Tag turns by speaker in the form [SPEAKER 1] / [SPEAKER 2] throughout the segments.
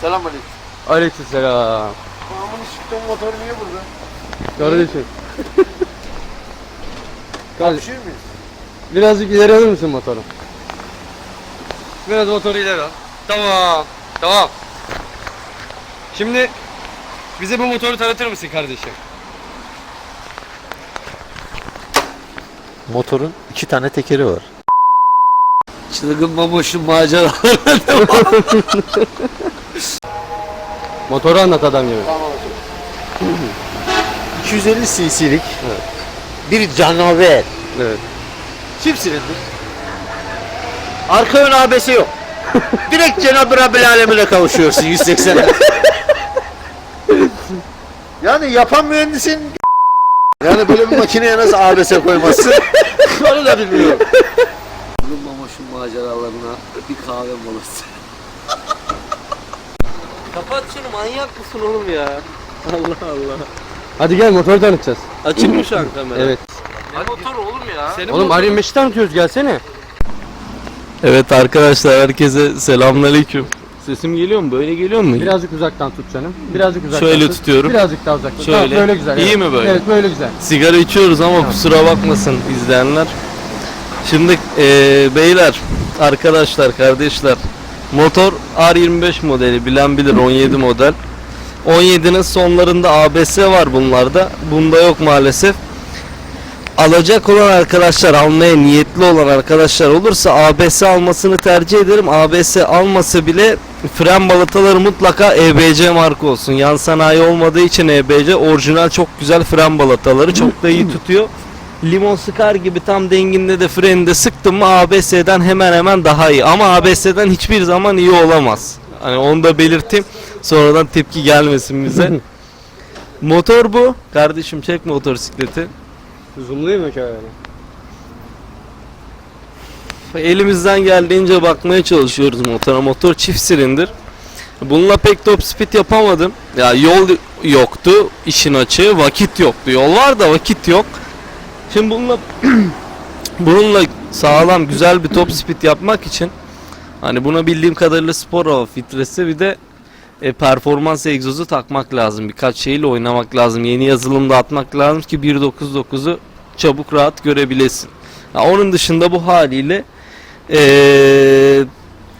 [SPEAKER 1] Selamünaleyküm.
[SPEAKER 2] Aleykümselam.
[SPEAKER 1] Amın ışıktan motor niye burada?
[SPEAKER 2] Kardeşim. Kardeş,
[SPEAKER 1] Düşür müyüz?
[SPEAKER 2] birazcık ileri alır mısın motoru? Biraz motoru ileri al. Tamam. Tamam. Şimdi bize bu motoru tanıtır mısın kardeşim?
[SPEAKER 3] Motorun iki tane tekeri var.
[SPEAKER 1] Çılgın mamoşun macera.
[SPEAKER 2] Motoru anlat adam gibi.
[SPEAKER 1] tamam.
[SPEAKER 3] 250 cc'lik bir canavar.
[SPEAKER 2] Evet.
[SPEAKER 3] Çift silindir. Arka ön ABS yok. Direkt Cenab-ı Rabbil Alemine kavuşuyorsun 180. yani yapan mühendisin yani böyle bir makineye nasıl ABS koymazsın? Onu da bilmiyorum.
[SPEAKER 1] Mamoşun maceralarına bir kahve molası.
[SPEAKER 4] Kapat şunu manyak mısın oğlum ya? Allah Allah.
[SPEAKER 2] Hadi gel motoru tanıtacağız.
[SPEAKER 4] Açık mı şu an kamera?
[SPEAKER 2] Evet.
[SPEAKER 4] Ne motor oğlum ya? Senin
[SPEAKER 2] Oğlum Arya Meş'i tanıtıyoruz gelsene.
[SPEAKER 4] Evet arkadaşlar herkese selamünaleyküm. Sesim geliyor mu? Böyle geliyor mu?
[SPEAKER 2] Birazcık uzaktan tut canım. Birazcık uzaktan
[SPEAKER 4] Şöyle
[SPEAKER 2] tut.
[SPEAKER 4] tutuyorum.
[SPEAKER 2] Birazcık daha uzaktan.
[SPEAKER 4] Şöyle.
[SPEAKER 2] Tamam, böyle güzel.
[SPEAKER 4] İyi
[SPEAKER 2] evet.
[SPEAKER 4] mi böyle?
[SPEAKER 2] Evet böyle güzel.
[SPEAKER 4] Sigara içiyoruz ama kusura bakmasın izleyenler. Şimdi eee, beyler, arkadaşlar, kardeşler. Motor R25 modeli bilen bilir 17 model. 17'nin sonlarında ABS var bunlarda. Bunda yok maalesef. Alacak olan arkadaşlar, almaya niyetli olan arkadaşlar olursa ABS almasını tercih ederim. ABS almasa bile fren balataları mutlaka EBC marka olsun. Yan sanayi olmadığı için EBC orijinal çok güzel fren balataları çok da iyi tutuyor. Limon sıkar gibi tam denginde de freni de sıktım mı ABS'den hemen hemen daha iyi. Ama ABS'den hiçbir zaman iyi olamaz. Hani onu da belirteyim. Sonradan tepki gelmesin bize. Motor bu. Kardeşim çek motosikleti.
[SPEAKER 2] Zoomlayayım mı şöyle?
[SPEAKER 4] Elimizden geldiğince bakmaya çalışıyoruz motora. Motor çift silindir. Bununla pek top speed yapamadım. Ya yol yoktu, işin açığı, vakit yoktu. Yol var da vakit yok. Şimdi bununla bununla sağlam güzel bir top speed yapmak için hani buna bildiğim kadarıyla spor hava filtresi bir de e, performans egzozu takmak lazım. Birkaç şeyle oynamak lazım. Yeni yazılımda atmak lazım ki 1.9.9'u çabuk rahat görebilesin. Ya onun dışında bu haliyle eee,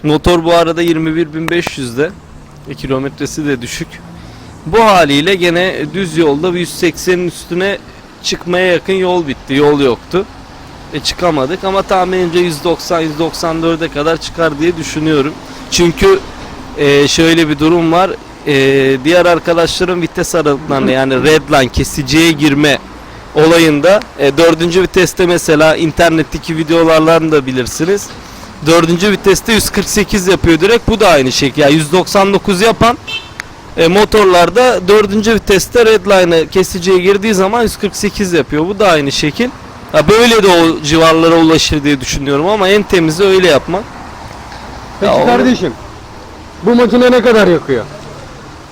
[SPEAKER 4] motor bu arada 21.500'de e, kilometresi de düşük. Bu haliyle gene düz yolda bir 180'in üstüne çıkmaya yakın yol bitti. Yol yoktu. E çıkamadık ama tahminimce 190-194'e kadar çıkar diye düşünüyorum. Çünkü e, şöyle bir durum var. E, diğer arkadaşların vites aralıklarında yani redline kesiciye girme olayında e, dördüncü viteste mesela internetteki videolardan da bilirsiniz. Dördüncü viteste 148 yapıyor direkt. Bu da aynı şekilde. Yani 199 yapan e, motorlarda dördüncü viteste redline'ı kesiciye girdiği zaman 148 yapıyor. Bu da aynı şekil. Ya böyle de o civarlara ulaşır diye düşünüyorum ama en temizi öyle yapmak.
[SPEAKER 2] Peki
[SPEAKER 4] Ya onu-
[SPEAKER 2] kardeşim. Bu makine ne kadar yakıyor?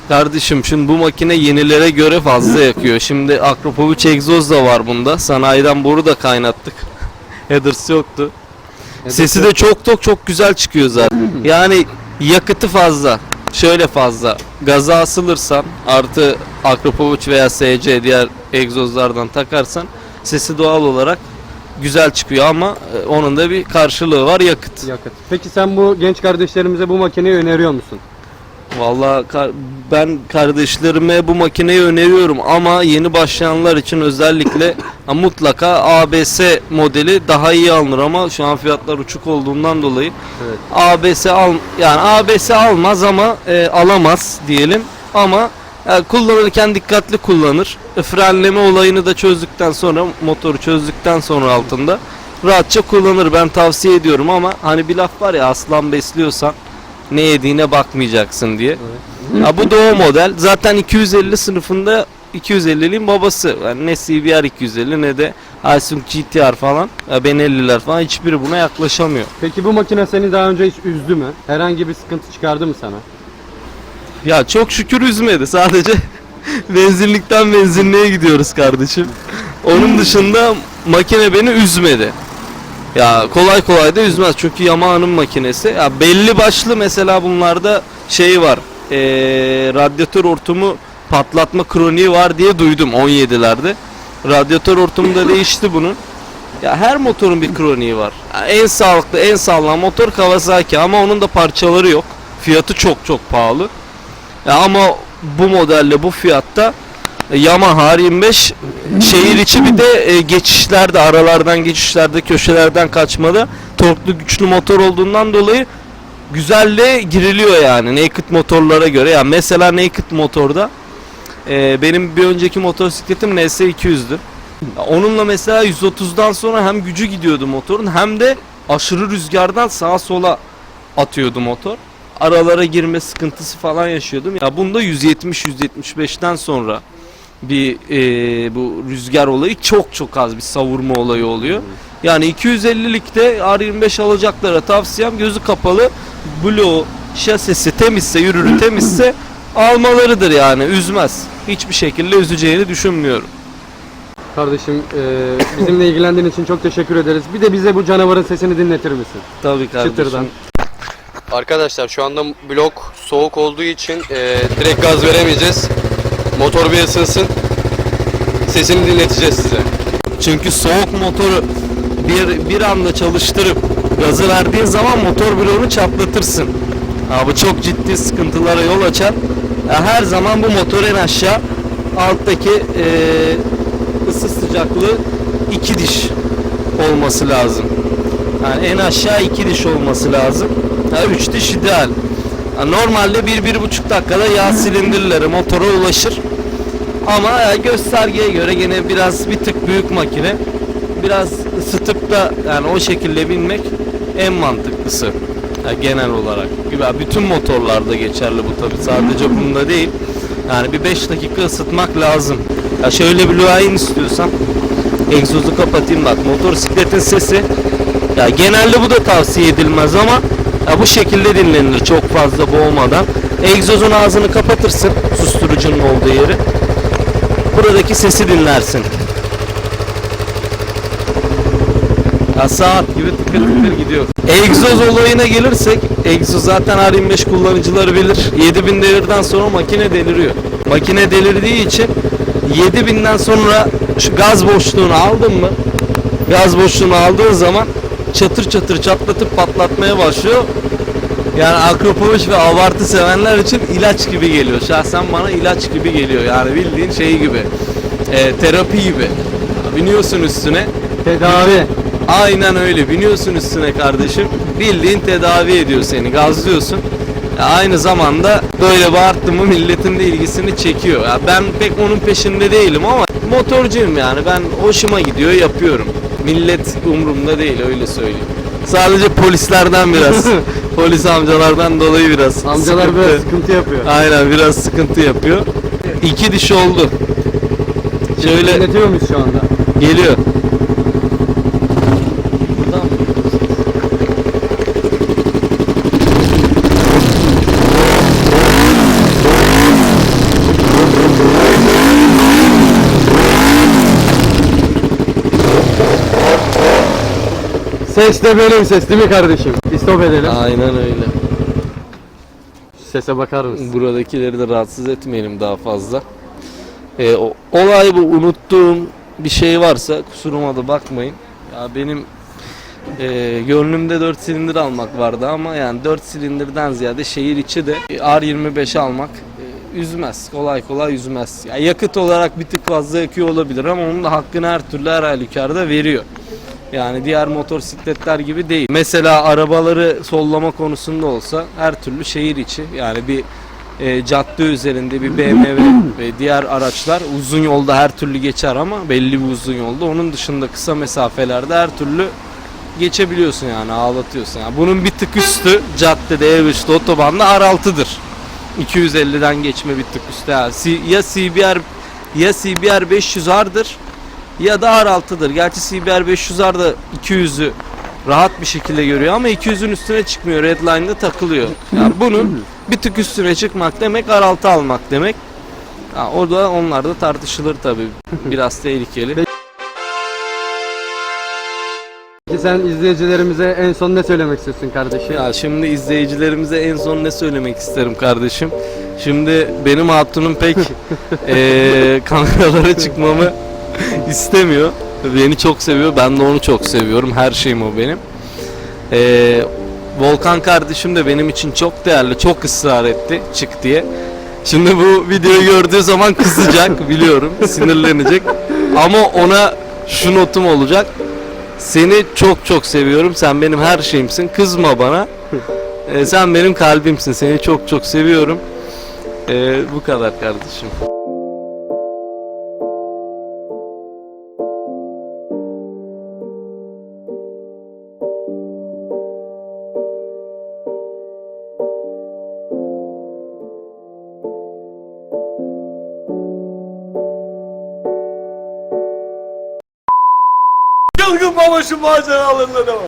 [SPEAKER 4] Kardeşim şimdi bu makine yenilere göre fazla yakıyor. Şimdi Akropovic egzoz da var bunda. Sanayiden boru da kaynattık. Headers yoktu. Sesi de çok çok çok güzel çıkıyor zaten. Yani yakıtı fazla. Şöyle fazla. Gaza asılırsan artı Akropovic veya SC diğer egzozlardan takarsan sesi doğal olarak güzel çıkıyor ama e, onun da bir karşılığı var yakıt.
[SPEAKER 2] Yakıt. Peki sen bu genç kardeşlerimize bu makineyi öneriyor musun?
[SPEAKER 4] Vallahi kar- ben kardeşlerime bu makineyi öneriyorum ama yeni başlayanlar için özellikle mutlaka ABS modeli daha iyi alınır ama şu an fiyatlar uçuk olduğundan dolayı
[SPEAKER 2] Evet.
[SPEAKER 4] ABS al yani ABS almaz ama e, alamaz diyelim ama e, kullanırken dikkatli kullanır. E, frenleme olayını da çözdükten sonra motoru çözdükten sonra altında rahatça kullanır. Ben tavsiye ediyorum ama hani bir laf var ya aslan besliyorsan ne yediğine bakmayacaksın diye. Ya bu o model. Zaten 250 sınıfında 250'liğin babası. Yani ne CBR 250 ne de Alsung GTR falan. Ya Benelliler falan hiçbiri buna yaklaşamıyor.
[SPEAKER 2] Peki bu makine seni daha önce hiç üzdü mü? Herhangi bir sıkıntı çıkardı mı sana?
[SPEAKER 4] Ya çok şükür üzmedi. Sadece benzinlikten benzinliğe gidiyoruz kardeşim. Onun dışında makine beni üzmedi. Ya kolay kolay da üzmez çünkü Yamaha'nın makinesi. Ya belli başlı mesela bunlarda şey var. e, radyatör hortumu patlatma kroniği var diye duydum 17'lerde. Radyatör hortumu da değişti bunun. Ya her motorun bir kroniği var. Ya en sağlıklı, en sağlam motor Kawasaki ama onun da parçaları yok. Fiyatı çok çok pahalı. Ya ama bu modelle bu fiyatta Yamaha R25 şehir içi bir de e, geçişlerde aralardan geçişlerde köşelerden kaçmada torklu güçlü motor olduğundan dolayı güzelle giriliyor yani naked motorlara göre. Yani mesela naked motorda e, benim bir önceki motosikletim NS 200'dü. Onunla mesela 130'dan sonra hem gücü gidiyordu motorun hem de aşırı rüzgardan sağa sola atıyordu motor. Aralara girme sıkıntısı falan yaşıyordum. Ya bunda 170-175'ten sonra bir e, bu rüzgar olayı çok çok az bir savurma olayı oluyor. Yani 250'likte R25 alacaklara tavsiyem gözü kapalı bloğu şasisi temizse yürürü temizse almalarıdır yani üzmez. Hiçbir şekilde üzeceğini düşünmüyorum.
[SPEAKER 2] Kardeşim e, bizimle ilgilendiğin için çok teşekkür ederiz. Bir de bize bu canavarın sesini dinletir misin?
[SPEAKER 4] Tabii kardeşim.
[SPEAKER 2] Çıtırdan. Arkadaşlar şu anda blok soğuk olduğu için e, direkt gaz veremeyeceğiz. Motor bir ısınsın. Sesini dinleteceğiz size.
[SPEAKER 4] Çünkü soğuk motoru bir bir anda çalıştırıp gazı verdiğin zaman motor bloğunu çatlatırsın. Ha, bu çok ciddi sıkıntılara yol açar. Ya her zaman bu motor en aşağı alttaki e, ısı sıcaklığı iki diş olması lazım. Yani en aşağı iki diş olması lazım. Ha, üç diş ideal. Ha, normalde bir, bir buçuk dakikada yağ silindirleri motora ulaşır. Ama ya göstergeye göre gene biraz bir tık büyük makine. Biraz ısıtıp da yani o şekilde binmek en mantıklısı. Ya genel olarak. Bütün motorlarda geçerli bu tabi sadece bunda değil. Yani bir 5 dakika ısıtmak lazım. Ya şöyle bir luayin istiyorsan egzozu kapatayım bak motosikletin sesi ya genelde bu da tavsiye edilmez ama ya bu şekilde dinlenilir çok fazla boğmadan. Egzozun ağzını kapatırsın susturucunun olduğu yeri buradaki sesi dinlersin. Ya saat gibi tıkır tıkır gidiyor. Egzoz olayına gelirsek, egzoz zaten R25 kullanıcıları bilir. 7000 devirden sonra makine deliriyor. Makine delirdiği için 7000'den sonra şu gaz boşluğunu aldın mı? Gaz boşluğunu aldığın zaman çatır çatır çatlatıp patlatmaya başlıyor. Yani akropoviç ve abartı sevenler için ilaç gibi geliyor. Şahsen bana ilaç gibi geliyor. Yani bildiğin şey gibi. e, terapi gibi. Biniyorsun üstüne.
[SPEAKER 2] Tedavi.
[SPEAKER 4] Aynen öyle. Biniyorsun üstüne kardeşim. Bildiğin tedavi ediyor seni. Gazlıyorsun. Ya aynı zamanda böyle bağırttı mı milletin de ilgisini çekiyor. Ya ben pek onun peşinde değilim ama motorcuyum yani. Ben hoşuma gidiyor yapıyorum. Millet umurumda değil öyle söyleyeyim. Sadece polislerden biraz. polis amcalardan dolayı biraz.
[SPEAKER 2] Amcalar
[SPEAKER 4] sıkıntı.
[SPEAKER 2] böyle sıkıntı yapıyor.
[SPEAKER 4] Aynen biraz sıkıntı yapıyor. İki diş oldu. Şöyle
[SPEAKER 2] Dinletiyor muyuz şu anda?
[SPEAKER 4] geliyor. Buradan mı?
[SPEAKER 2] Ses de benim ses değil mi kardeşim? Bir stop edelim.
[SPEAKER 4] Aynen öyle.
[SPEAKER 2] Sese bakar mısın?
[SPEAKER 4] Buradakileri de rahatsız etmeyelim daha fazla. Ee, o- olay bu. Unuttuğum bir şey varsa kusuruma da bakmayın. Ya benim e, gönlümde 4 silindir almak vardı ama yani 4 silindirden ziyade şehir içi de R25 almak e, üzmez. Kolay kolay üzmez. Ya yakıt olarak bir tık fazla yakıyor olabilir ama onun da hakkını her türlü her halükarda veriyor. Yani diğer motosikletler gibi değil. Mesela arabaları sollama konusunda olsa her türlü şehir içi yani bir e, cadde üzerinde bir BMW ve diğer araçlar uzun yolda her türlü geçer ama belli bir uzun yolda. Onun dışında kısa mesafelerde her türlü geçebiliyorsun yani ağlatıyorsun. Yani bunun bir tık üstü caddede, E3'te, otobanda R6'dır. 250'den geçme bir tık üstü. Yani ya CBR ya CBR 500 R'dır ya da R6'dır. Gerçi CBR 500R da 200'ü rahat bir şekilde görüyor ama 200'ün üstüne çıkmıyor. Redline'da takılıyor. Yani bunun bir tık üstüne çıkmak demek R6 almak demek. Ha, orada onlar da tartışılır tabii. Biraz tehlikeli.
[SPEAKER 2] Peki sen izleyicilerimize en son ne söylemek istiyorsun kardeşim?
[SPEAKER 4] Ya şimdi izleyicilerimize en son ne söylemek isterim kardeşim? Şimdi benim hatunum pek eee kameralara çıkmamı istemiyor. Beni çok seviyor. Ben de onu çok seviyorum. Her şeyim o benim. Eee, Volkan kardeşim de benim için çok değerli. Çok ısrar etti çık diye. Şimdi bu videoyu gördüğü zaman kızacak biliyorum. Sinirlenecek. Ama ona şu notum olacak. Seni çok çok seviyorum. Sen benim her şeyimsin. Kızma bana. Ee, sen benim kalbimsin. Seni çok çok seviyorum. Ee, bu kadar kardeşim.
[SPEAKER 3] Şu maceralarına devam.